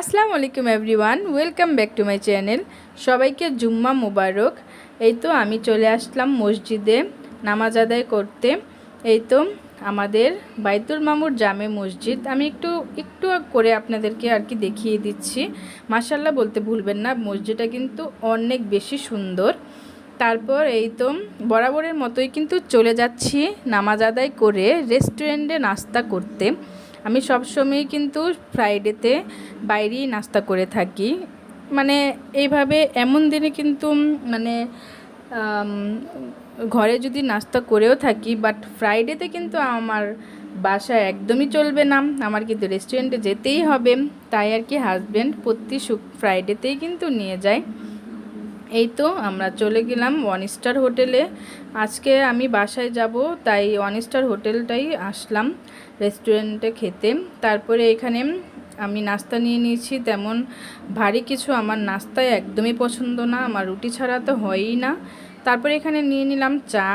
আসসালামু আলাইকুম everyone, welcome back to my channel. সবাইকে জুম্মা মোবারক। এই তো আমি চলে আসলাম মসজিদে নামাজ আদায় করতে। এই তো আমাদের বাইতুল মামুর জামে মসজিদ। আমি একটু একটু করে আপনাদেরকে আর কি দেখিয়ে দিচ্ছি। মাসাল্লাহ বলতে ভুলবেন না, মসজিদটা কিন্তু অনেক বেশি সুন্দর। তারপর এই তো বরাবরের মতোই কিন্তু চলে যাচ্ছি নামাজ আদায় করে রেস্টুরেন্টে নাস্তা করতে। আমি সবসময়ই কিন্তু ফ্রাইডেতে বাইরেই নাস্তা করে থাকি। মানে এইভাবে এমন দিনে কিন্তু মানে ঘরে যদি নাস্তা করেও থাকি বাট ফ্রাইডেতে কিন্তু আমার বাসা একদমই চলবে না। আমার কিন্তু রেস্টুরেন্টে যেতেই হবে। তাই আর কি হাজব্যান্ড প্রতি ফ্রাইডেতেই কিন্তু নিয়ে যায়। এই তো আমরা চলে গেলাম ওয়ান স্টার হোটেলে আজকে আমি বাসায় যাব, তাই ওয়ান স্টার হোটেলটাই আসলাম রেস্টুরেন্টে খেতে। তারপরে এখানে আমি নাস্তা নিয়ে নিয়েছি, তেমন ভারী কিছু আমার নাস্তায় একদমই পছন্দ না, আমার রুটি ছাড়া তো হয়ই না। তারপরে এখানে নিয়ে নিলাম চা।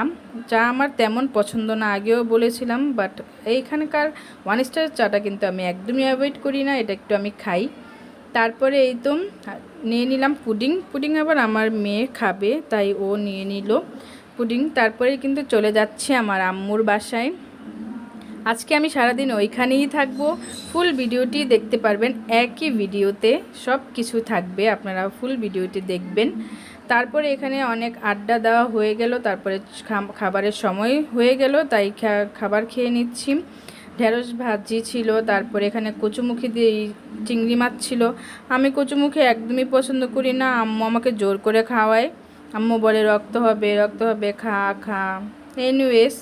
চা আমার তেমন পছন্দ না, আগেও বলেছিলাম বাট এইখানকার ওয়ান স্টার চাটা কিন্তু আমি একদমই অ্যাভয়েড করি না, এটা একটু আমি খাই। তারপরে এই তো নিয়ে নিলাম পুডিং। পুডিং আবার আমার মেয়ে খাবে, তাই ও নিয়ে নিল পুডিং। তারপরে কিন্তু চলে যাচ্ছে আমার আম্মুর বাসায়। আজকে আমি সারাদিন ওইখানেই থাকব। ফুল ভিডিওটি দেখতে পারবেন একই ভিডিওতে, সব কিছু থাকবে, আপনারা ফুল ভিডিওটি দেখবেন। তারপরে এখানে অনেক আড্ডা দেওয়া হয়ে গেল, তারপরে খাবারের সময় হয়ে গেল, তাই খাবার খেয়ে নিচ্ছি। ঢেঁড়স ভাজি ছিল, তারপরে এখানে কচুমুখি দিয়ে চিংড়ি মাছ ছিল। আমি কচুমুখি একদমই পছন্দ করি না, আম্মু আমাকে জোর করে খাওয়ায়। আম্মু বলে, রক্ত হবে রক্ত হবে, খা খা। এনিওয়েজ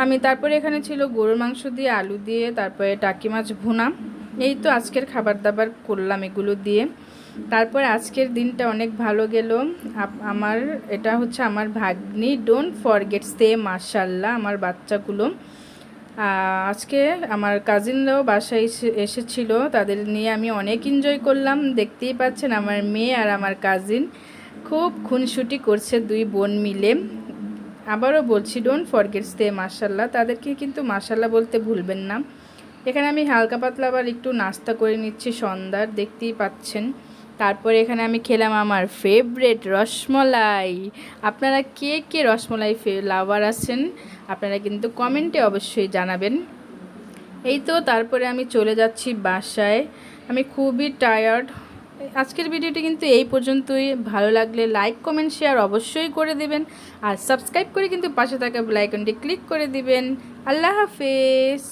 আমি তারপরে এখানে ছিল গরুর মাংস দিয়ে আলু দিয়ে, তারপরে টাকি মাছ ভুনা। এই তো আজকের খাবার দাবার করলাম এগুলো দিয়ে। তারপর আজকের দিনটা অনেক ভালো গেল। আমার, এটা হচ্ছে আমার ভাগ্নি। ডোন্ট ফরগেট সে মার্শাল্লাহ আমার বাচ্চাগুলো। আজকে আমার কাজিনরাও বাসায় এসে- এসেছিল। তাদের নিয়ে আমি অনেক এনজয় করলাম। দেখতেই পাচ্ছেন আমার মেয়ে আর আমার কাজিন খুব খুনসুটি করছে দুই বোন মিলে। আবারও বলছি ডোন্ট ফরগেটস স্টে মার্শাল্লাহ তাদেরকে কিন্তু মার্শাল্লাহ বলতে ভুলবেন না। এখানে আমি হালকা পাতলা আবার একটু নাস্তা করে নিচ্ছি সন্ধ্যার। দেখতেই পাচ্ছেন। তারপরে এখানে আমি খেলাম আমার ফেভারেট রসমলাই। আপনারা কে কে রসমলাই লাভার আছেন, আপনারা কিন্তু কমেন্টে অবশ্যই জানাবেন। এই তো তারপরে আমি চলে যাচ্ছি বাসায়। আমি খুবই টায়ার্ড আজকের ভিডিওটি কিন্তু এই পর্যন্তই। ভালো লাগলে লাইক কমেন্ট শেয়ার অবশ্যই করে দিবেন। আর সাবস্ক্রাইব করে কিন্তু পাশে থাকা বেল আইকনটি ক্লিক করে দিবেন। আল্লাহ হাফেজ।